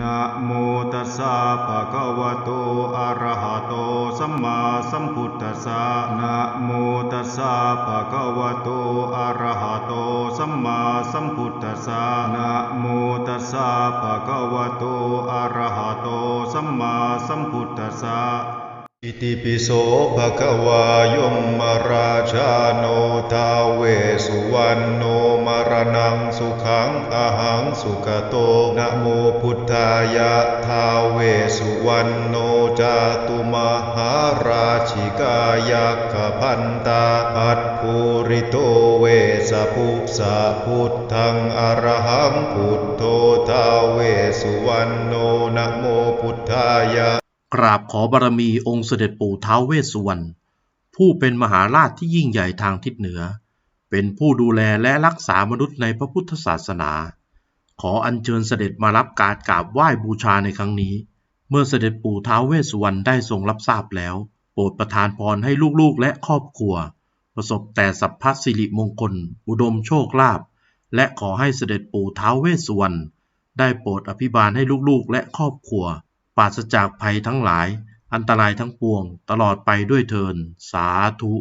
นะโมตัสสะภะคะวะโต อะระหะโต สัมมาสัมพุทธัสสะนะโมตัสสะภะคะวะโต อะระหะโต สัมมาสัมพุทธัสสะนะโมตัสสะภะคะวะโต อะระหะโต สัมมาสัมพุทธัสสะอิติปิโสภะคะวายมมาราชาโนทาเวสุวรรณโน นังสุขังอาหังสุขโตนะโมพุทธายะทาเวสุวรรณโนจาตุมหาราชิกายักขพันตาอัตภูริโตเวสภุสะพุทธังอรหังพุทโธทาเวสุวรรณโนนะโมพุทธายะกราบขอบารมีองค์เสด็จปู่ท้าวเวสสุวรรณผู้เป็นมหาราชที่ยิ่งใหญ่ทางทิศเหนือ เป็นผู้ดูแลและรักษามนุษย์ในพระพุทธศาสนา ขออัญเชิญเสด็จมารับการกราบไหว้บูชาในครั้งนี้ เมื่อเสด็จปู่ท้าวเวสสุวรรณได้ทรงรับทราบแล้ว โปรดประทานพรให้ลูกๆและครอบครัว ประสบแต่สัพพสิริมงคล อุดมโชคลาภและขอให้เสด็จปู่ท้าวเวสสุวรรณได้โปรดอภิบาลให้ลูกๆและครอบครัว ปราศจากภัยทั้งหลาย อันตรายทั้งปวง ตลอดไปด้วยเทิน สาธุ